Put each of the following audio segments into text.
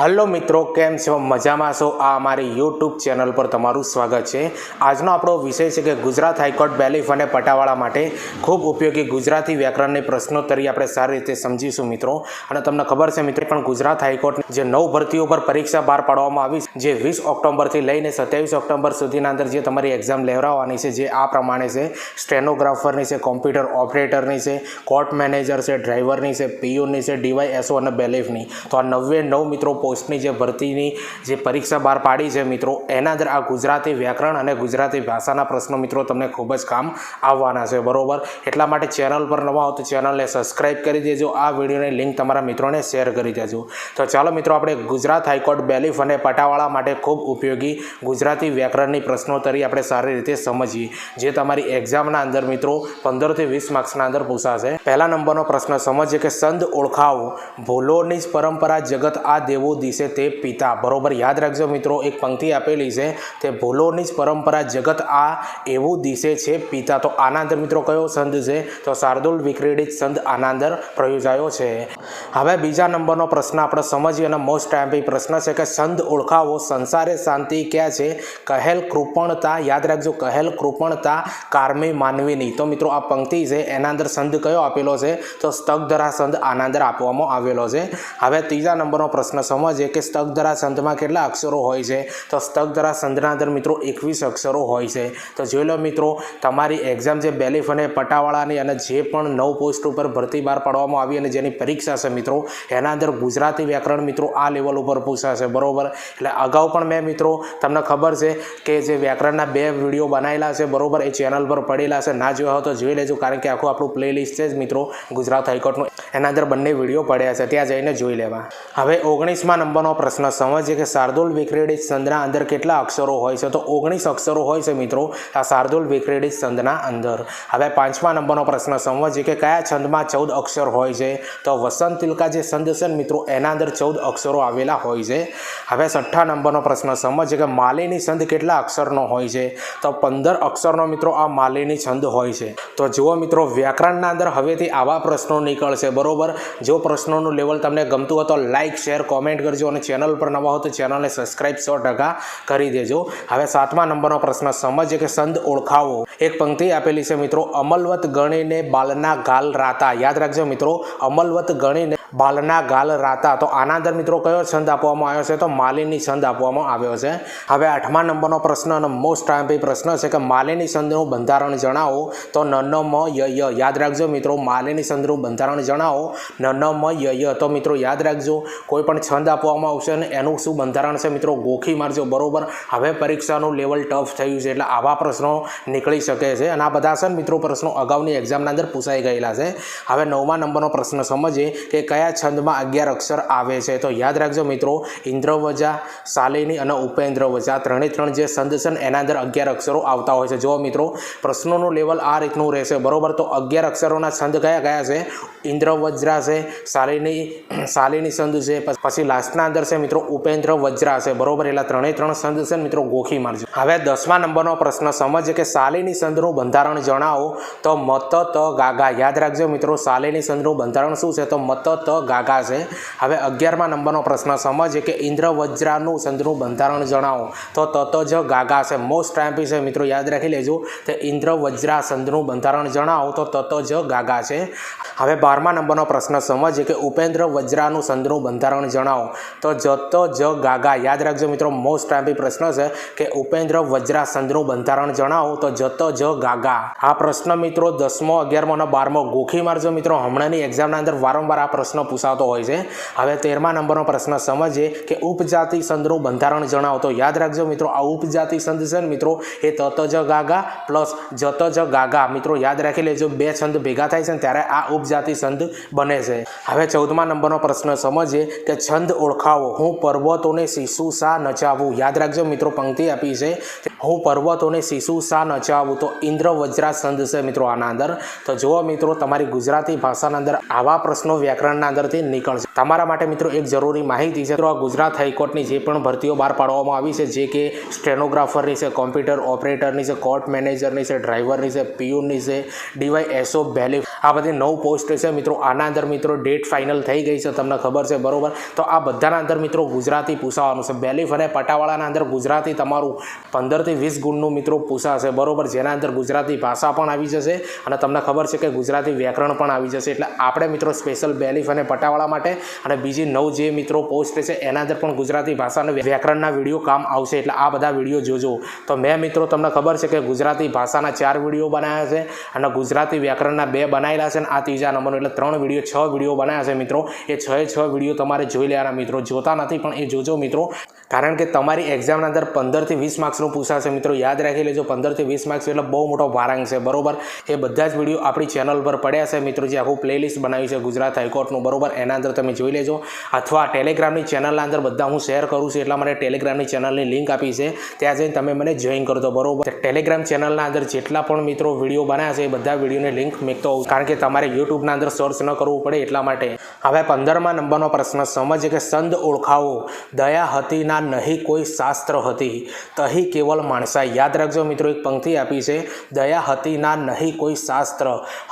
Hello મિત્રો, કેમ છો? મજામાં છો? આ અમારી યુટ્યુબ ચેનલ પર તમારું સ્વાગત છે. આજનો આપણો વિષય છે કે ગુજરાત હાઈકોર્ટ બેલીફ અને પટાવાળા માટે ખૂબ ઉપયોગી ગુજરાતી વ્યાકરણની પ્રશ્નોત્તરી આપણે સારી રીતે સમજીશું મિત્રો. અને તમને ખબર છે મિત્રો, પણ ગુજરાત હાઈકોર્ટ જે નવ ભરતીઓ પર પરીક્ષા બહાર પાડવામાં આવી જે વીસ ઓક્ટોબરથી લઈને સત્યાવીસ ઓક્ટોબર સુધીના અંદર જે તમારી એક્ઝામ લેવડાવવાની છે, જે આ પ્રમાણે છે, સ્ટેનોગ્રાફરની છે, કોમ્પ્યુટર ઓપરેટરની છે, કોર્ટ મેનેજર છે, ડ્રાઈવરની છે, પીયુની છે, ડીવાયએસઓ અને બેલીફની. તો આ નવે નવ મિત્રો પોસ્ટની જે ભરતીની જે પરીક્ષા બહાર પાડી છે મિત્રો, એના અંદર આ ગુજરાતી વ્યાકરણ અને ગુજરાતી ભાષાના પ્રશ્નો મિત્રો તમને ખૂબ જ કામ આવવાના છે, બરોબર? એટલા માટે ચેનલ પર નવા હો તો ચેનલને સબસ્ક્રાઇબ કરી દેજો, આ વિડીયોની લિંક તમારા મિત્રોને શેર કરી દેજો. તો ચાલો મિત્રો, આપણે ગુજરાત હાઈકોર્ટ બેલીફ અને પટાવાળા માટે ખૂબ ઉપયોગી ગુજરાતી વ્યાકરણની પ્રશ્નોત્તરી આપણે સારી રીતે સમજીએ, જે તમારી એક્ઝામના અંદર મિત્રો પંદરથી વીસ માર્ક્સના અંદર પૂછાશે. પહેલા નંબરનો પ્રશ્ન, સમજીએ કે સંદ ઓળખાવો, ભૂલોની જ પરંપરા જગત આ દેવો દિશે તે પિતા. બરોબર, યાદ રાખજો મિત્રો, એક પંક્તિ આપેલી છે તે ભૂલોની જ પરંપરા જગત આ એવું દિશે છે પિતા. તો આનાંદર મિત્રો કયો સંદ છે? તો શાર્દુલ વિક્રેડિત સંદ આનાંદર પ્રયોજાયો છે. હવે બીજા નંબરનો પ્રશ્ન આપણે સમજીએ અને મોસ્ટ ટાઈમ્પી પ્રશ્ન છે કે સંદ ઓળખાવો સંસારે શાંતિ ક્યાં છે? કહેલ કૃપણતા, યાદ રાખજો, કહેલ કૃપણતા કારમી માનવીની. તો મિત્રો આ પંક્તિ છે, એના અંદર સંદ કયો આપેલો છે? તો સ્તગધરા સંદ આનાંદર આપવામાં આવેલો છે. હવે ત્રીજા નંબરનો પ્રશ્ન સમજીએ કે સ્તગધરા સંતમાં કેટલા અક્ષરો હોય છે? તો સ્તગધરા સંતના અંદર મિત્રો એકવીસ અક્ષરો હોય છે. તો જોઈ લો મિત્રો, તમારી એક્ઝામ જે બેલીફ અને પટાવાળાની અને જે પણ નવ પોસ્ટ ઉપર ભરતી બહાર પાડવામાં આવી અને જેની પરીક્ષા છે મિત્રો, એના અંદર ગુજરાતી વ્યાકરણ મિત્રો આ લેવલ ઉપર પૂછાશે, બરોબર? એટલે અગાઉ પણ મેં મિત્રો, તમને ખબર છે કે જે વ્યાકરણના બે વીડિયો બનાવેલા છે, બરોબર? એ ચેનલ પર પડેલા છે. ના જોયા હોય તો જોઈ લેજો, કારણ કે આખું આપણું પ્લેલિસ્ટ છે જ મિત્રો ગુજરાત હાઈકોર્ટનું. એના અંદર બંને વીડિયો પડ્યા છે. ત્યાં જઈને જોઈ લેવા. હવે ઓગણીસમાં નંબરનો પ્રશ્ન સમજીએ કે શાર્દુલ વિક્રેડિત સંદના અંદર કેટલા અક્ષરો હોય છે? તો ઓગણીસ અક્ષરો હોય છે મિત્રો. આ શાર્દુલ વિક્રેડિત સંદના અંદર. હવે પાંચમા નંબરનો પ્રશ્ન સમજીએ કે કયા છંદમાં ચૌદ અક્ષર હોય છે? તો વસંત તિલકા જે છંદ છે મિત્રો, એના અંદર ચૌદ અક્ષરો આવેલા હોય છે. હવે છઠ્ઠા નંબરનો પ્રશ્ન સમજીએ કે માલિની છંદ કેટલા અક્ષરનો હોય છે? તો પંદર અક્ષરનો મિત્રો આ માલિની છંદ હોય છે. તો જુઓ મિત્રો, વ્યાકરણના અંદર હવેથી આવા પ્રશ્નો નીકળશે, બરોબર? જો પ્રશ્નોનું લેવલ તમને ગમતું હોય તો લાઇક શેર, કોમેન્ટ કરજો અને ચેનલ પર નવા હો તો ચેનલને સબસ્ક્રાઇબ સો ટકા કરી દેજો. હવે સાતમા નંબરનો પ્રશ્ન, સમજ કે સંદ ઓળખાવો? એક પંક્તિ આપેલી છે મિત્રો, અમલવત ગણીને બાલના ગાલ રાતા. યાદ રાખજો મિત્રો, અમલવત ગણીને બાલના ગાલ રાતા. તો આના અંદર મિત્રો કયો છંદ આપવામાં આવ્યો છે? તો માલિની છંદ આપવામાં આવ્યો છે. હવે આઠમા નંબરનો પ્રશ્ન અને મોસ્ટ ટાઈમ પ્રશ્ન છે કે માલિની છંદનું બંધારણ જણાવો. તો ન મ ય ય યાદ રાખજો મિત્રો, માલિની છંદનું બંધારણ જણાવો. ન મ ય તો મિત્રો યાદ રાખજો, કોઈ પણ છંદ આપવામાં આવશે ને એનું શું બંધારણ છે મિત્રો? ગોખી મારજો, બરોબર? હવે પરીક્ષાનું લેવલ ટફ થયું છે એટલે આવા પ્રશ્નો નીકળી શકે છે. અને આ બધા છે મિત્રો પ્રશ્નો અગાઉની એક્ઝામના અંદર પૂછાઈ ગયેલા છે. હવે નવમા નંબરનો પ્રશ્ન સમજીએ કે કયા છંદમાં અગિયાર અક્ષર આવે છે? તો યાદ રાખજો મિત્રો, ઇન્દ્રવજા, શાલિની અને ઉપેન્દ્રવજા ત્રણે ત્રણ જે છંદ છે એના અંદર અગિયાર અક્ષરો આવતા હોય છે. જો મિત્રો, પ્રશ્નોનું લેવલ આ રીતનું રહેશે. બરોબર? તો અગિયાર અક્ષરોના છંદ કયા કયા છે? ઇન્દ્રવજ્રા છે, શાલિની શાલિની છંદ છે પછી લાસ્ટના અંદર છે મિત્રો ઉપેન્દ્ર વજ્રા છે. બરોબર? એટલે ત્રણે ત્રણ છંદ છે મિત્રો, ગોખી મારજો. હવે દસમા નંબરનો પ્રશ્ન, સમજે કે શાલિની છંદનું બંધારણ જણાવો? તો મત ત ગાગા. યાદ રાખજો મિત્રો, શાલિની છંદનું બંધારણ શું છે? તો મત ત ગાગા છે. હવે અગિયારમા નંબરનો પ્રશ્ન સમજીએ કે ઇન્દ્રવજ્રાનું સંધનું બંધારણ જણાવો. તો તત જ ગાગા છે. મોસ્ટ ટાઈમ છે. મિત્રો યાદ રાખી લેજો તે ઇન્દ્ર વજ્રા છંદનું બંધારણ જણાવો તો તત જ ગાગા છે. હવે બારમા નંબરનો પ્રશ્ન સમજીએ કે ઉપેન્દ્ર વજ્રાનું સંધનું બંધારણ જણાવો. તો જત જ ગાગા. યાદ રાખજો મિત્રો મોસ્ટ ટાઈમ પ્રશ્ન છે કે ઉપેન્દ્ર વજ્રા સંધનું બંધારણ જણાવો તો જત જ ગાગા. આ પ્રશ્ન મિત્રો દસમો, અગિયારમો અને બારમો ગોખી મારજો મિત્રો. હમણાંની એક્ઝામના અંદર વારંવાર આ પ્રશ્ન પૂછાતો હોય છે. હવે તેરમા નંબરનો પ્રશ્ન સમજીએ કે ઉપજાતિ સંઘનું બંધારણ જણાવો તો યાદ રાખજો મિત્રો, આ ઉપજાતિ સંદ છે ને મિત્રો, એ તત જ ગાગા પ્લસ જત જ ગાગા. મિત્રો, યાદ રાખી લેજો, બે છંદ ભેગા થાય છે ને ત્યારે આ ઉપજાતિ સંઘ બને છે. હવે ચૌદમા નંબરનો પ્રશ્ન સમજીએ કે છંદ ઓળખાવો. હું પર્વતોને શિશુ સા નચાવું. યાદ રાખજો મિત્રો, પંક્તિ આપી છે હું પર્વતોને શિશુ સા નચાવું. તો ઇન્દ્ર વજ્રા છંદ છે મિત્રો આના અંદર. તો જુઓ મિત્રો, તમારી ગુજરાતી ભાષાના અંદર આવા પ્રશ્નો વ્યાકરણના અંદરથી નીકળશે. તમારા માટે મિત્રો એક જરૂરી માહિતી છે. આ ગુજરાત હાઈકોર્ટની જે પણ ભરતીઓ બહાર પાડવામાં આવી છે, જે કે સ્ટેનોગ્રાફરની છે, કોમ્પ્યુટર ઓપરેટરની છે, કોર્ટ મેનેજરની છે, ડ્રાઈવરની છે, પીયુનની છે, ડીવાય એસઓ બેલી આ બધી નવ પોસ્ટ છે મિત્રો. આના અંદર મિત્રો ડેટ ફાઇનલ થઈ ગઈ છે, તમને ખબર છે, બરોબર? તો આ બધાના અંદર મિત્રો ગુજરાતી પૂછાવાનું છે. બેલીફ અને પટાવાળાના અંદર ગુજરાતી તમારું પંદરથી વીસ ગુણનું મિત્રો પૂછાશે, બરોબર? જેના અંદર ગુજરાતી ભાષા પણ આવી જશે અને તમને ખબર છે કે ગુજરાતી વ્યાકરણ પણ આવી જશે. એટલે આપણે મિત્રો સ્પેશિયલ બેલીફ અને પટાવાળા માટે. અને બીજી નવ જે મિત્રો પોસ્ટ છે, એના અંદર પણ ગુજરાતી ભાષા અને વ્યાકરણના વીડિયો કામ આવશે. એટલે આ બધા વીડિયો જોજો. તો મેં મિત્રો તમને ખબર છે કે ગુજરાતી ભાષાના ચાર વીડિયો બનાવ્યા છે અને ગુજરાતી વ્યાકરણના બે બનાવેલા છે અને આ ત્રીજા નંબરનો. એટલે ત્રણ વીડિયો છ વીડિયો બનાવ્યા છે મિત્રો. એ છ છ વીડિયો તમારે જોઈ લેવાના મિત્રો. જોતા નથી પણ એ જોજો મિત્રો. કારણ કે તમારી એક્ઝામના અંદર પંદરથી વીસ માર્ક્સનું પૂછાશે, મિત્રો. યાદ રાખી લેજો, પંદરથી વીસ માર્ક્સ એટલે બહુ મોટો ભારાંગ છે, બરોબર? એ બધા જ વીડિયો આપણી ચેનલ પર પડ્યા છે, મિત્રો, જે આખું પ્લેલિસ્ટ બનાવ્યું છે ગુજરાત હાઈકોર્ટનું, બરોબર? એના અંદર તમે જોઈ લેજો. અથવા ટેલિગ્રામની ચેનલના અંદર બધા હું શેર કરું છું, એટલા માટે ટેલિગ્રામની ચેનલની લિંક આપી છે. ત્યાં જઈને તમે મને જોઈન કરજો બરોબર? ટેલિગ્રામ ચેનલના અંદર જેટલા પણ મિત્રો વીડિયો બનાવ્યા છે, એ બધા વિડીયોની લિંક મેકતો હોઉં કારણ કે તમારે યુટ્યુબના અંદર સર્ચ ન કરવું પડે એટલા માટે. હવે પંદરમાં નંબરનો પ્રશ્ન, સમજ કે સંદ ઓળખાવો? દયા હતી ના નહીં કોઈ શાસ્ત્ર હતી. તહી કેવલ માણસા યાદ રાખજો મિત્રો, એક પંક્તિ આપી છે. દયા હતી ના નહીં કોઈ શાસ્ત્ર.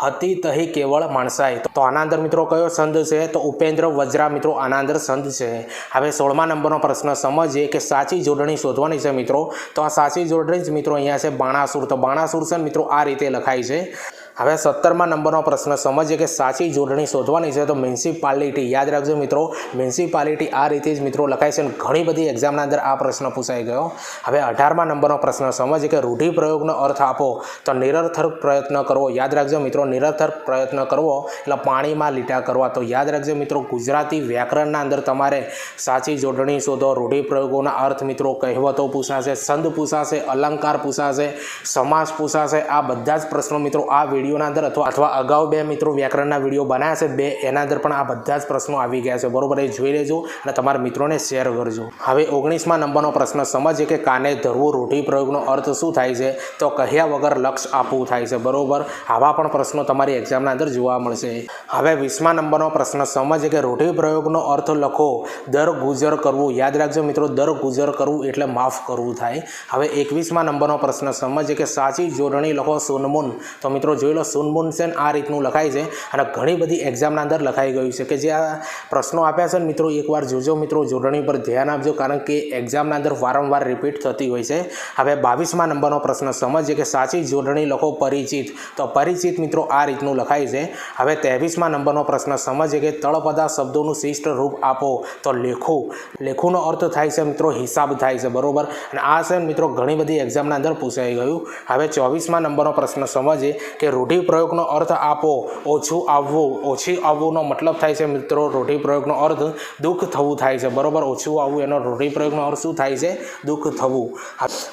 હતી તહી કેવળ માણસાઈ. તો આના મિત્રો કયો સંદ છે? તો ઉપેન્દ્ર વજ્રા મિત્રો આના અંદર સંદ છે. હવે સોળમા નંબરનો પ્રશ્ન, સમજીએ કે સાચી જોડણી શોધવાની છે મિત્રો. તો આ સાચી જોડણી જ મિત્રો અહીંયા છે બાણાસુર. તો બાણાસુર છે મિત્રો, આ રીતે લખાય છે. હવે સત્તરમાં નંબરનો પ્રશ્ન, સમજીએ કે સાચી જોડણી શોધવાની છે તો મ્યુનિસિપાલિટી, યાદ રાખજો મિત્રો, મ્યુનિસિપાલિટી આ રીતે જ મિત્રો લખાય છે અને ઘણી બધી એક્ઝામના અંદર આ પ્રશ્ન પૂછાઈ ગયો. હવે અઢારમાં નંબરનો પ્રશ્ન, સમજીએ કે રૂઢિપ્રયોગનો અર્થ આપો તો નિરર્થક પ્રયત્ન કરવો, યાદ રાખજો મિત્રો નિરર્થક પ્રયત્ન કરવો એટલે પાણીમાં લીટા કરવા. તો યાદ રાખજો મિત્રો, ગુજરાતી વ્યાકરણના અંદર તમારે સાચી જોડણી શોધો, રૂઢિપ્રયોગોના અર્થ મિત્રો કહેવતો પૂછાશે, સંદ પૂછાશે, અલંકાર પૂછાશે, સમાસ પૂછાશે, આ બધા જ પ્રશ્નો મિત્રો આ વિડીયોના અંદર અથવા અથવા અગાઉ બે મિત્રો વ્યાકરણના વીડિયો બનાવ્યા છે, બે એના અંદર પણ આ બધા જ પ્રશ્નો આવી ગયા છે. બરોબર, એ જોઈ લેજો અને તમારા મિત્રોને શેર કરજો. હવે ઓગણીસમાં નંબરનો પ્રશ્ન, સમજીએ કે કાને ધરવું રૂઢિપ્રયોગનો અર્થ શું થાય છે? તો કહ્યા વગર લક્ષ આપવું થાય છે. બરોબર, આવા પણ પ્રશ્નો તમારી એક્ઝામના અંદર જોવા મળશે. હવે વીસમા નંબરનો પ્રશ્ન, સમજીએ કે રૂઢિપ્રયોગનો અર્થ લખો, દર ગુજર કરવું. યાદ રાખજો મિત્રો, દર ગુજર કરવું એટલે માફ કરવું થાય. હવે એકવીસમા નંબરનો પ્રશ્ન, સમજીએ કે સાચી જોડણી લખો સોનમુન. તો મિત્રો જોઈ લો સુનમુન છે ને આ રીતનું લખાય છે. અને ઘણી બધી એક્ઝામના અંદર લખાઈ ગયું છે કે જે આ પ્રશ્નો આપ્યા છે ને મિત્રો, એકવાર જોજો મિત્રો, જોડણી પર ધ્યાન આપજો, કારણ કે એક્ઝામના અંદર વારંવાર રિપીટ થતી હોય છે. હવે બાવીસમાં નંબરનો પ્રશ્ન, સમજીએ કે સાચી જોડણી લખો પરિચિત. તો પરિચિત મિત્રો આ રીતનું લખાય છે. હવે ત્રેવીસમાં નંબરનો પ્રશ્ન, સમજીએ કે તળપદા શબ્દોનું શિષ્ટ રૂપ આપો. તો લેખું. લેખોનો અર્થ થાય છે મિત્રો, હિસાબ થાય છે, બરોબર? અને આ છે મિત્રો ઘણી બધી એક્ઝામના અંદર પૂછાઈ ગયું. હવે ચોવીસમાં નંબરનો પ્રશ્ન, સમજીએ કે રૂઢિપ્રયોગનો અર્થ આપો, ઓછું આવવું. ઓછી આવવુંનો મતલબ થાય છે, મિત્રો, રૂઢિપ્રયોગનો અર્થ દુઃખ થવું થાય છે. બરોબર? ઓછું આવવું એનો રૂઢિપ્રયોગનો અર્થ શું થાય છે? દુઃખ થવું.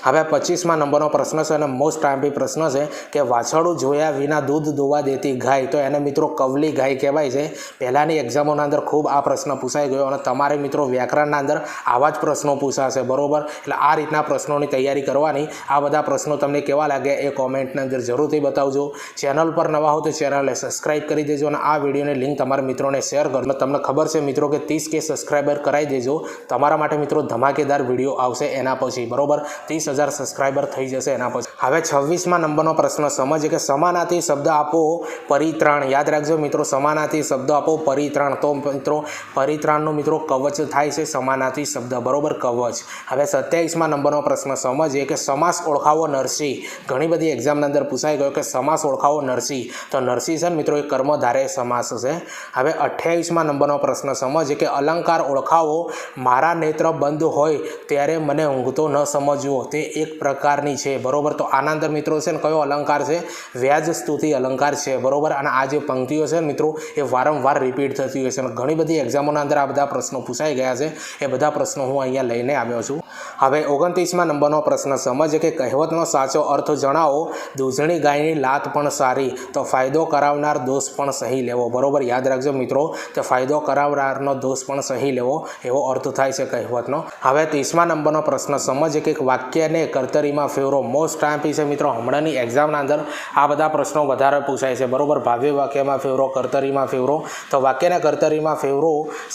હવે પચીસમાં નંબરનો પ્રશ્ન છે અને મોસ્ટ ટાઈમથી પ્રશ્ન છે કે વાછળું જોયા વિના દૂધ દોવા દેતી ગાય. તો એને, મિત્રો, કવલી ગાય કહેવાય છે. પહેલાંની એક્ઝામોના અંદર ખૂબ આ પ્રશ્ન પૂછાઈ ગયો અને તમારે, મિત્રો, વ્યાકરણના અંદર આવા જ પ્રશ્નો પૂછાશે. બરોબર? એટલે આ રીતના પ્રશ્નોની તૈયારી કરવાની આ બધા પ્રશ્નો તમને કેવા લાગે એ કોમેન્ટની અંદર જરૂરથી બતાવજો. ચેનલ પર નવા હો તો ચેનલને સબસ્ક્રાઇબ કરી દેજો અને આ વિડીયોની લિંક તમારા મિત્રોને શેર કરજો. તમને ખબર છે મિત્રો કે ત્રીસ કે સબસ્ક્રાઈબર કરાવી દેજો. તમારા માટે મિત્રો ધમાકેદાર વીડિયો આવશે એના પછી, બરોબર? ત્રીસ હજાર સબસ્ક્રાઈબર થઈ જશે એના પછી. હવે છવ્વીસમાં નંબરનો પ્રશ્ન સમજે કે સમાનાર્થી શબ્દ આપો પરિત્રાણ. યાદ રાખજો મિત્રો, સમાનાર્થી શબ્દ આપો પરિત્રાણ. તો મિત્રો, પરિત્રાણનો મિત્રો કવચ થાય છે સમાનાથી શબ્દ, બરોબર? કવચ. હવે સત્યાવીસમાં નંબરનો પ્રશ્ન સમજીએ કે સમાસ ઓળખાવો નરસિંહ. ઘણી બધી એક્ઝામની અંદર પૂછાઈ ગયો કે સમાસ ઓળખાવો નરસિંહ. તો નરસિંહ છે ને મિત્રો, એ કર્મધારે સમાસ છે. હવે અઠ્યાવીસમાં નંબરનો પ્રશ્ન સમજ કે અલંકાર ઓળખાવો મારા નેત્ર બંધ હોય ત્યારે મને ઊંઘતો ન સમજવો. તે એક પ્રકારની છે. બરોબર? તો આના અંદર મિત્રો છે ને કયો અલંકાર છે? વ્યાજ સ્તુતિ અલંકાર છે. બરોબર? અને આ જે પંક્તિઓ છે મિત્રો, એ વારંવાર રિપીટ થતી હોય છે. ઘણી બધી એક્ઝામોના અંદર આ બધા પ્રશ્નો પૂછાઈ ગયા છે. એ બધા પ્રશ્નો હું અહીંયા લઈને આવ્યો છું. હવે ઓગણત્રીસમાં નંબરનો પ્રશ્ન સમજે કે કહેવતનો સાચો અર્થ જણાવો. દૂધણી ગાયની લાત પણ સારી, તો ફાયદો કરાવનાર દોષ પણ સહી લેવો. બરોબર? યાદ રાખજો મિત્રો, કે ફાયદો કરાવનારનો દોષ પણ સહી લેવો, એવો અર્થ થાય છે કહેવતનો. હવે ત્રીસમા નંબરનો પ્રશ્ન, સમજ એક એક વાક્યને કર્તરીમાં ફેરવો મોસ્ટ ટાઈમ છે મિત્રો, હમણાંની એક્ઝામના અંદર આ બધા પ્રશ્નો વધારે પૂછાય છે. બરોબર? ભાવ્ય વાક્યમાં ફેવરો કર્તરીમાં ફેવરો તો વાક્યને કર્તરીમાં ફેવરો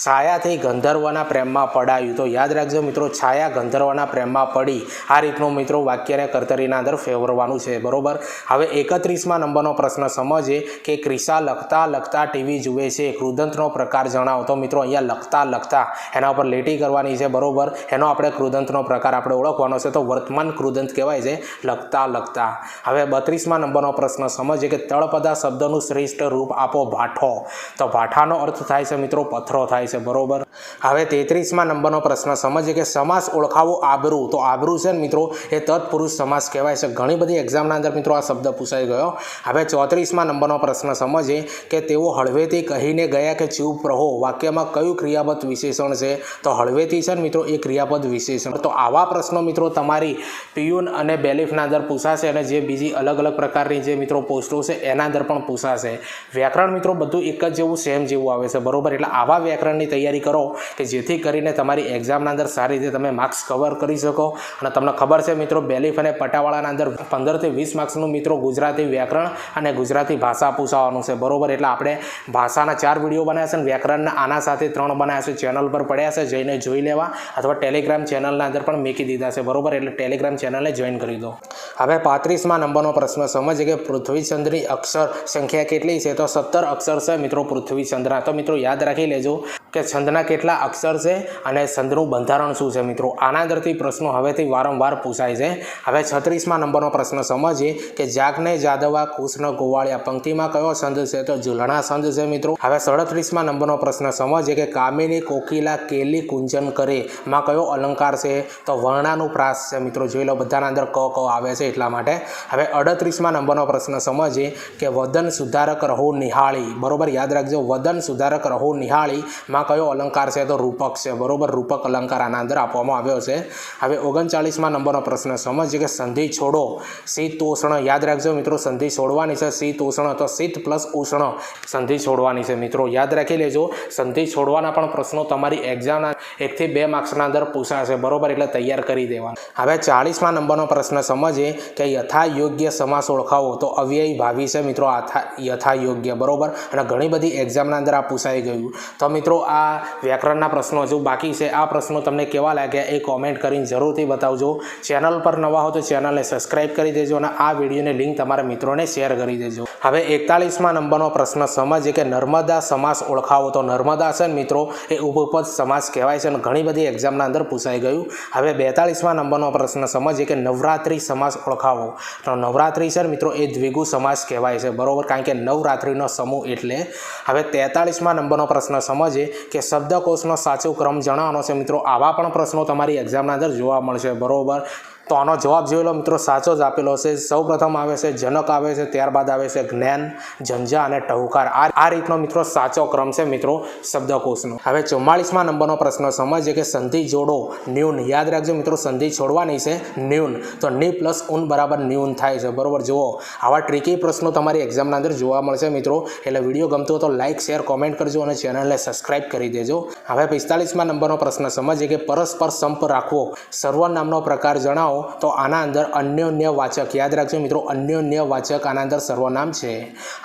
છાયાથી ગંધર્વના પ્રેમમાં પડાયું. તો યાદ રાખજો મિત્રો, છાયા ગંધર્વના પ્રેમમાં પડી. આ રીતનું મિત્રો વાક્યને કર્તરીના અંદર ફેવરવાનું છે. બરોબર? હવે એકત્રીસમાં નંબરનો પ્રશ્ન સમજે કે ક્રિશા લખતા લખતા ટીવી જુએ છે. કૃદંતનો પ્રકાર જણાવો. તો મિત્રો, અહીંયા લખતા લખતા એના ઉપર લેટી કરવાની છે, બરોબર? એનો આપણે કૃદંતનો પ્રકાર આપણે ઓળખવાનો છે. તો વર્તમાન કૃદંત કહેવાય છે, લખતા લખતા. હવે બત્રીસમાં નંબરનો પ્રશ્ન સમજે કે તળપદા શબ્દનું શ્રેષ્ઠ રૂપ આપો ભાઠો. તો ભાઠાનો અર્થ થાય છે મિત્રો પથરો થાય છે, બરોબર? હવે તેત્રીસમાં નંબરનો પ્રશ્ન સમજે કે સમાસ ઓળખાવો આબરૂ. તો આબરૂ છે ને મિત્રો, એ તત્પુરુષ સમાસ કહેવાય છે. ઘણી બધી એક્ઝામના અંદર મિત્રો આ શબ્દ પૂછાઈ ગયો. હવે ચોત્રીસમાં નંબરનો પ્રશ્ન સમજીએ કે તેઓ હળવેથી કહીને ગયા કે ચૂપ રહો, વાક્યમાં કયું ક્રિયાપદ વિશેષણ છે? તો હળવેથી છે મિત્રો, એ ક્રિયાપદ વિશેષણ. તો આવા પ્રશ્નો મિત્રો તમારી પિયુન અને બેલીફના અંદર પૂછાશે અને જે બીજી અલગ અલગ પ્રકારની જે મિત્રો પોસ્ટો છે, એના અંદર પણ પૂછાશે. વ્યાકરણ મિત્રો બધું એક જ જેવું, સેમ જેવું આવે છે, બરોબર? એટલે આવા વ્યાકરણની તૈયારી કરો કે જેથી કરીને તમારી એક્ઝામના અંદર સારી રીતે તમે માર્ક્સ કવર કરી શકો. અને તમને ખબર છે મિત્રો, બેલીફ અને પટાવાળાના અંદર પંદરથી વીસ માર્ક્સનું મિત્રો ગુજરાતી વ્યાકરણ અને ગુજરાતી ભાષા પૂછાવાનું છે. બરોબર? એટલે આપણે ભાષાના ચાર વીડિયો બનાવ્યા છે અને વ્યાકરણના આના સાથે ત્રણ બનાવ્યા છે. ચેનલ પર પડ્યા છે, જઈને જોઈ લેવા. અથવા ટેલિગ્રામ ચેનલના અંદર પણ મૂકી દીધા છે. બરોબર? એટલે ટેલિગ્રામ ચેનલને જોઈન કરી દો. હવે પાંત્રીસમાં નંબરનો પ્રશ્ન. સમજે કે પૃથ્વીચંદ્રની અક્ષર સંખ્યા કેટલી છે? તો સત્તર અક્ષર છે મિત્રો પૃથ્વીચંદ્રના. તો મિત્રો યાદ રાખી લેજો. કે છંદના કેટલા અક્ષર છે અને છંદનું બંધારણ શું છે મિત્રો? આના અંદરથી પ્રશ્નો હવેથી વારંવાર પૂછાય છે. હવે છત્રીસમાં નંબરનો પ્રશ્ન સમજીએ કે જાગને જાદવા કૃષ્ણ ગોવાળિયા પંક્તિમાં કયો છંદ છે? તો ઝૂલણા છંદ છે મિત્રો. હવે સડત્રીસમાં નંબરનો પ્રશ્ન સમજીએ કે કામિની કોકિલા કેલી કુંજન કરે માં કયો અલંકાર છે? તો વર્ણાનું પ્રાસ છે મિત્રો. જોઈ લો, બધાના અંદર ક ક આવે છે એટલા માટે. હવે અડત્રીસમાં નંબરનો પ્રશ્ન સમજીએ કે વદન સુધારક રહો નિહાળી. બરોબર યાદ રાખજો, વદન સુધારક રહો નિહાળી. માં કયો અલંકાર છે તો રૂપક છે. બરોબર? રૂપક અલંકાર આના અંદર આપવામાં આવ્યો છે. હવે ઓગણચાળીસમાં નંબરનો પ્રશ્ન. સમજીએ કે સંધિ છોડો. શીત ઉષ્ણ યાદ રાખજો મિત્રો. સંધિ છોડવાની છે. શીત ઉષ્ણ તો શીત પ્લસ ઉષ્ણ. સંધિ છોડવાની છે મિત્રો. યાદ રાખી લેજો. સંધિ છોડવાના પણ પ્રશ્નો તમારી એક્ઝામના એકથી બે માર્ક્સના અંદર પૂછાશે. બરોબર? એટલે તૈયાર કરી દેવા હવે ચાળીસમાં નંબરનો પ્રશ્ન. સમજીએ કે યથા યોગ્ય સમાસ ઓળખાવો તો અવ્યય ભાવિ છે મિત્રો. આથા યથા યોગ્ય બરોબર? અને ઘણી બધી એક્ઝામના અંદર આ પૂછાઈ ગયું. તો મિત્રો આ વ્યાકરણના પ્રશ્નો હજુ બાકી છે. આ પ્રશ્નો તમને કેવા લાગ્યા એ કોમેન્ટ કરીને જરૂરથી બતાવજો. ચેનલ પર નવા હો તો ચેનલને સબસ્ક્રાઈબ કરી દેજો અને આ વિડીયોની લિંક તમારા મિત્રોને શેર કરી દેજો. હવે એકતાલીસમાં નંબરનો પ્રશ્ન સમજીએ કે નર્મદા સમાસ ઓળખાવો તો નર્મદા છે મિત્રો? એ ઉપપદ સમાસ કહેવાય છે અને ઘણી બધી એક્ઝામના અંદર પૂછાઈ ગયું. હવે બેતાલીસમાં નંબરનો પ્રશ્ન સમજીએ કે નવરાત્રિ સમાસ ઓળખાવો. તો નવરાત્રિ છે મિત્રો, એ દ્વિગુ સમાસ કહેવાય છે. બરાબર? કારણ કે નવરાત્રિનો સમૂહ એટલે હવે તેતાળીસમાં નંબરનો પ્રશ્ન સમજીએ કે શબ્દકોશનો સાચો ક્રમ જણાવવાનો છે. મિત્રો, આવા પણ પ્રશ્નો તમારી એક્ઝામના અંદર જોવા મળશે. બરોબર? તો આનો જવાબ જોયેલો મિત્રો, સાચો જ આપેલો છે સૌ પ્રથમ આવે છે જનક, આવે છે ત્યારબાદ આવે છે જ્ઞાન, ઝંઝા અને ટહુકાર. આ આ રીતનો મિત્રો સાચો ક્રમ છે મિત્રો શબ્દકોશનો. હવે ચુમ્માળીસમાં નંબરનો પ્રશ્ન સમજીએ કે સંધિ જોડો, ન્યૂન. યાદ રાખજો મિત્રો, સંધિ છોડવાની છે ન્યૂન. તો ની પ્લસ ઉન બરાબર ન્યૂન થાય છે. બરોબર? જુઓ, આવા ટ્રીકી પ્રશ્નો તમારી એક્ઝામના અંદર જોવા મળશે મિત્રો. એટલે વીડિયો ગમતો તો લાઇક શેર, કોમેન્ટ કરજો અને ચેનલને સબસ્ક્રાઇબ કરી દેજો. હવે પિસ્તાલીસમાં નંબરનો પ્રશ્ન સમજીએ કે પરસ્પર સંપ રાખવો. સર્વનામનો પ્રકાર જણાવો. તો આના અંદર અન્યોન્ય વાચક. યાદ રાખજો મિત્રો, અન્યોન્ય વાચક આના અંદર સર્વનામ છે.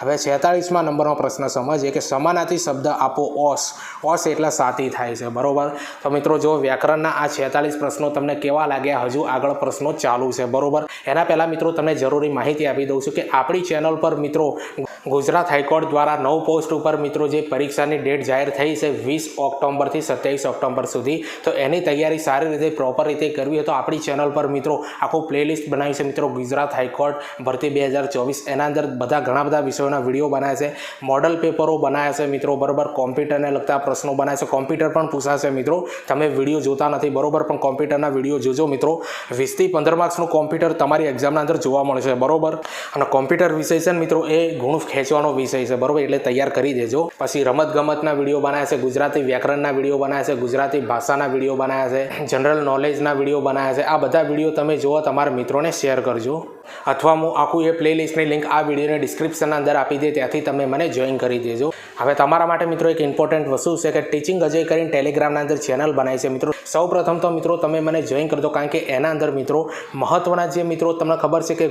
હવે છેતાળીસમાં નંબરનો પ્રશ્ન સમજીએ કે સમાનાથી શબ્દ આપો ઓસ. ઓસ એટલે સાતી થાય છે, બરોબર? તો મિત્રો, જો વ્યાકરણના આ છેતાલીસ પ્રશ્નો તમને કેવા લાગ્યા? હજુ આગળ પ્રશ્નો ચાલુ છે, બરાબર? એના પહેલાં મિત્રો, તમને જરૂરી માહિતી આપી દઉં છું કે આપણી ચેનલ પર મિત્રો, ગુજરાત હાઈકોર્ટ દ્વારા નવ પોસ્ટ ઉપર મિત્રો, જે પરીક્ષાની ડેટ જાહેર થઈ છે વીસ ઓક્ટોબરથી સત્યાવીસ ઓક્ટોબર સુધી, તો એની તૈયારી સારી રીતે, પ્રોપર રીતે કરવી હોય તો આપણી ચેનલ પર મિત્રો આખું પ્લેલિસ્ટ બનાવી છે મિત્રો ગુજરાત હાઈકોર્ટ, ભરતી બે હજાર ચોવીસ. એના અંદર બધા ઘણા બધા વિષયોના વીડિયો બનાવ્યા છે. મોડલ પેપરો બનાવ્યા છે મિત્રો, બરોબર? કોમ્પ્યુટરને લગતા પ્રશ્નો બનાવ્યા છે. કોમ્પ્યુટર પણ પૂછાશે મિત્રો. તમે વીડિયો જોતા નથી, બરોબર? પણ કોમ્પ્યુટરના વીડિયો જોજો મિત્રો. વીસથી પંદર માર્ક્સનું કોમ્પ્યુટર તમારી એક્ઝામના અંદર જોવા મળશે, બરોબર? અને કોમ્પ્યુટર વિષય છે મિત્રો, એ ગુણ ખેંચવાનો વિષય છે, બરોબર? એટલે તૈયાર કરી દેજો. પછી રમત ગમતના વીડિયો બનાવ્યા છે, ગુજરાતી વ્યાકરણના વીડિયો બનાવ્યા છે, ગુજરાતી ભાષાના વીડિયો બનાવ્યા છે જનરલ નોલેજના વીડિયો બનાવ્યા છે. આ બધા વીડિયો તમે જુઓ તમારા મિત્રોને શેર કરજો. અથવા હું આખું એ પ્લેલિસ્ટની લિંક આ વિડીયોની ડિસ્ક્રિપ્શનના અંદર આપી દે, ત્યાંથી તમે મને જોઈન કરી દેજો. હવે તમારા માટે મિત્રો એક ઇમ્પોર્ટન્ટ વસ્તુ છે કે ટીચિંગ અજય કરીને ટેલિગ્રામના અંદર ચેનલ બનાવી છે. મિત્રો સૌ તો મિત્રો તમે મને જોઈન કરજો કારણ કે એના અંદર મિત્રો મહત્વના જે મિત્રો તમને ખબર છે કે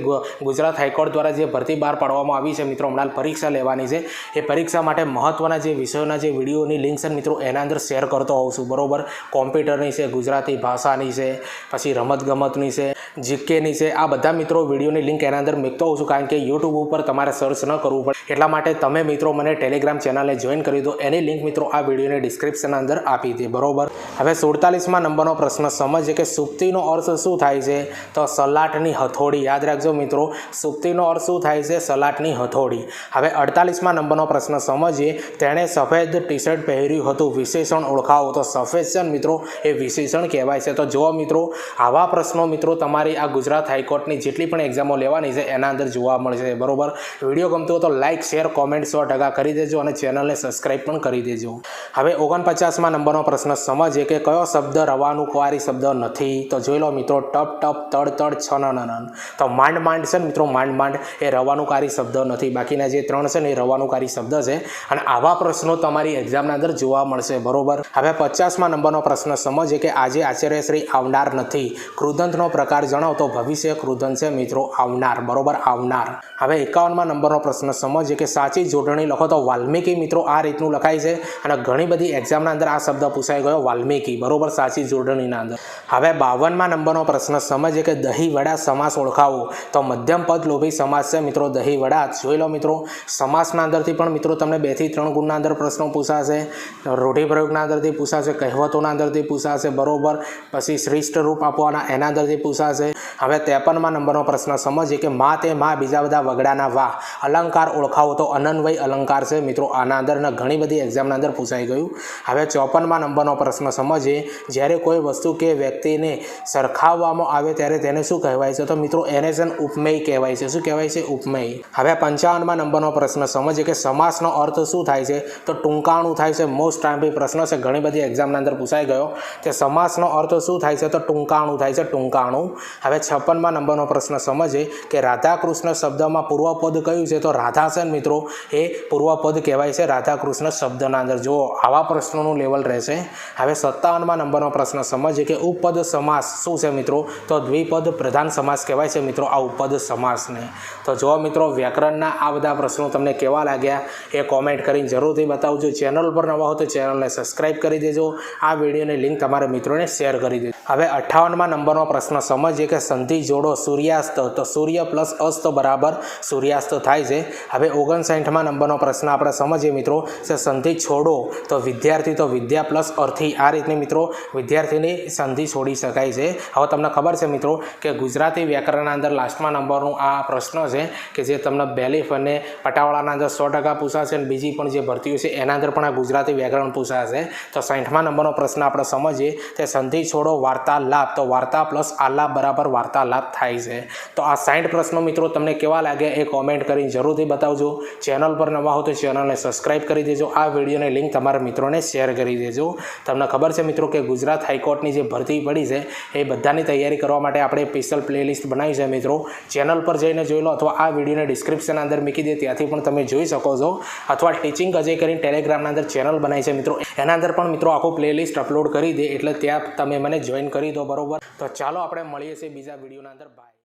ગુજરાત હાઈકોર્ટ દ્વારા જે ભરતી બહાર પાડવામાં આવી છે મિત્રો, હમણાં પરીક્ષા લેવાની છે. એ પરીક્ષા માટે મહત્વના જે વિષયોના જે વિડીયોની લિંક છે મિત્રો, એના અંદર શેર કરતો હોઉં છું. બરોબર? કોમ્પ્યુટરની છે, ગુજરાતી ભાષાની છે, પછી રમતગમતની છે જીકેની છે, આ બધા મિત્રો વિડીયોની લિંક એના અંદર મૂકતો હોઉં છું કારણ કે યુટ્યુબ ઉપર તમારે સર્ચ ન કરવું પડે. એટલા માટે તમે મિત્રો મને ટેલિગ્રામ ચેનલને જોઈન કરી દો. એની લિંક મિત્રો આ વિડીયોની ડિસ્ક્રિપ્શનના અંદર આપી દે. બરોબર? હવે સુડતાલીસમાં નંબરનો પ્રશ્ન સમજે કે સુપ્તિનો અર્થ શું થાય છે? તો સલાટની હથોડી. યાદ રાખજો મિત્રો, સુપ્તિનો અર્થ શું થાય છે? સલાટની હથોડી. હવે અડતાલીસમાં નંબરનો પ્રશ્ન સમજીએ. તેણે સફેદ ટી શર્ટ પહેર્યું હતું. વિશેષણ ઓળખાવો. તો સફેદ છે મિત્રો એ વિશેષણ કહેવાય છે. તો જુઓ મિત્રો, આવા પ્રશ્નો મિત્રો તમારી આ ગુજરાત હાઈકોર્ટની જેટલી પણ એક્ઝામો લેવાની છે, એના અંદર જોવા મળશે, બરોબર? વીડિયો ગમતો તો લાઇક શેર કોમેન્ટ સો ટકા કરી દેજો અને ચેનલને સબસ્ક્રાઈબ પણ કરી દેજો. હવે ઓગણપચાસમાં નંબરનો પ્રશ્ન, સમજીએ કે કયો શબ્દ રવાનું કુવારી શબ્દ નથી? તો જોઈ લો મિત્રો, ટપ ટપ, તડ તડ, છ, ન ન ન. તો માંડ માંડ છે ને મિત્રો, માંડ માંડ એ રવાનુકારી શબ્દ નથી. બાકીના જે ત્રણ છે ને એ રવાનુકારી શબ્દ છે. અને આવા પ્રશ્નો તમારી એક્ઝામના અંદર જોવા મળશે, બરોબર? હવે પચાસમાં નંબરનો પ્રશ્ન, સમજીએ કે આજે આચાર્યશ્રી આવનાર નથી. કૃદંતનો પ્રકાર જણાવો તો ભવિષ્ય કૃદંત છે મિત્રો. આવનાર, બરોબર? આવનાર. હવે એકાવનમાં નંબરનો પ્રશ્ન સમજીએ કે સાચી જોડણી લખો તો વાલ્મીકી મિત્રો આ રીતનું લખાય છે અને ઘણી બધી એક્ઝામના અંદર આ શબ્દ પૂછાઈ ગયો, વાલ્મીકી. બરોબર? સાચી જોડણીના અંદર. હવે બાવનમાં નંબરનો પ્રશ્ન સમજીએ કે દહીં વડા સમાસ ઓળખાવો. તો મધ્યમ પદ લોભી સમાસ છે મિત્રો દહીં વડા જોઈ લો મિત્રો, સમાસના અંદરથી પણ મિત્રો તમને બેથી ત્રણ ગુણના અંદર પ્રશ્નો પૂછાશે, રૂઢિપ્રયોગના અંદરથી પૂછાશે, કહેવતોના અંદરથી પૂછાશે, બરોબર? પછી શ્રેષ્ઠ રૂપ આપવાના એના અંદરથી પૂછાશે. હવે ત્રેપનમાં નંબરનો પ્રશ્ન સમજીએ કે મા તે મા, બીજા બધા વગડાના વાહ. અલંકાર ઓળખાવો તો અનન્વય અલંકાર છે. મિત્રો, આના અંદર ઘણી બધી એક્ઝામના અંદર પૂછાઈ ગયું. હવે ચોપનમાં નંબરનો પ્રશ્ન સમજીએ. જ્યારે કોઈ વસ્તુ કે વ્યક્તિને સરખાવવામાં આવે ત્યારે તેને શું કહેવાય છે? તો મિત્રો, એને છે ને ઉપમેય કહેવાય છે. શું કહેવાય છે? ઉપમેય. હવે પંચાવનમાં નંબરનો પ્રશ્ન સમજીએ કે સમાસનો અર્થ શું થાય છે? તો ટૂંકાણું થાય છે. મોસ્ટ ટાઈમ પ્રશ્ન છે. ઘણી બધી એક્ઝામના અંદર પૂછાઈ ગયો. કે સમાસનો અર્થ શું થાય છે? તો ટૂંકાણું થાય છે. ટૂંકાણું. હવે છપ્પનમાં નંબરનો પ્રશ્ન સમજીએ કે રાધાકૃષ્ણ શબ્દમાં પૂર્વપદ કયું છે? તો રાધાસન મિત્રો, એ પૂર્વપદ કહેવાય છે રાધાકૃષ્ણ શબ્દના અંદર. જુઓ, આવા પ્રશ્નોનું લેવલ રહેશે. હવે સત્તાવનમાં નંબરનો પ્રશ્ન, સમજીએ કે ઉપપદ સમાસ શું છે મિત્રો? તો દ્વિપદ પ્રધાન સમાસ કહેવાય છે મિત્રો, આ ઉપપદ સમાસને. તો જો મિત્રો, વ્યાકરણના આ બધા પ્રશ્નો તમને કેવા લાગ્યા? એ કોમેન્ટ કરીને જરૂરથી બતાવજો. ચેનલ પર નવા હો તો ચેનલને સબસ્ક્રાઈબ કરી દેજો. આ વિડીયોની લિંક તમારા મિત્રોને શેર કરી દેજો. હવે અઠ્ઠાવનમાં નંબરનો પ્રશ્ન, સમજીએ કે સંધિ જોડો સૂર્યાસ્ત તો સૂર્ય પ્લસ અસ્ત બરાબર સૂર્યાસ્ત થાય છે. હવે ઓગણસાઠમાં નંબરનો પ્રશ્ન આપણે સમજીએ મિત્રો, કે સંધિ છોડો તો વિદ્યાર્થી તો વિદ્યા પ્લસ અર્થી, આ રીતની મિત્રો વિદ્યાર્થીની સંધિ છોડી શકાય છે. હવે તમને ખબર છે મિત્રો, કે ગુજરાતી વ્યાકરણના અંદર લાસ્ટમાં નંબરનો આ પ્રશ્ન છે, કે જે તમને બેલીફ અને પટાવાળાના અંદર સો ટકા પૂછાશે અને બીજી પણ જે ભરતીઓ છે, એના અંદર પણ આ ગુજરાતી વ્યાકરણ પૂછાશે. તો સાઠમાં નંબરનો પ્રશ્ન આપણે સમજીએ તે સંધિ છોડો વાર્તાલાપ, તો વાર્તા પ્લસ આલાપ બરાબર વાર્તાલાપ થાય છે. તો આ સાઠ પ્રશ્નો મિત્રો તમને કેવા લાગે એ કોમેન્ટ કરીને જરૂરથી બતાવજો. ચેનલ પર નવા હો તો ચેનલને સબસ્ક્રાઈબ કરી દેજો. આ વિડીયોની લિંક તમારા મિત્રોને શેર કરી દેજો. તમને ખબર છે મિત્રો કે ગુજરાત હાઈકોર્ટની જે ભરતી પડી છે, એ બધાની તૈયારી કરવા માટે આપણે સ્પેશિયલ પ્લેલિસ્ટ બનાવી છે મિત્રો. ચેનલ પર જઈને જોઈ લો અથવા આ વિડીયોને ડિસ્ક્રિપ્શન અંદર મૂકી દે, ત્યાંથી પણ તમે જોઈ શકો છો. અથવા ટીચિંગ અજય કરીને ટેલિગ્રામના અંદર ચેનલ બનાવી છે મિત્રો. એના અંદર પણ મિત્રો આખું પ્લેલિસ્ટ અપલોડ કરી દે, એટલે ત્યાં તમે મને જોઈન કરી દો બરોબર. તો ચાલો આપણે મળીએ છીએ બીજા વિડીયોના અંદર. બાય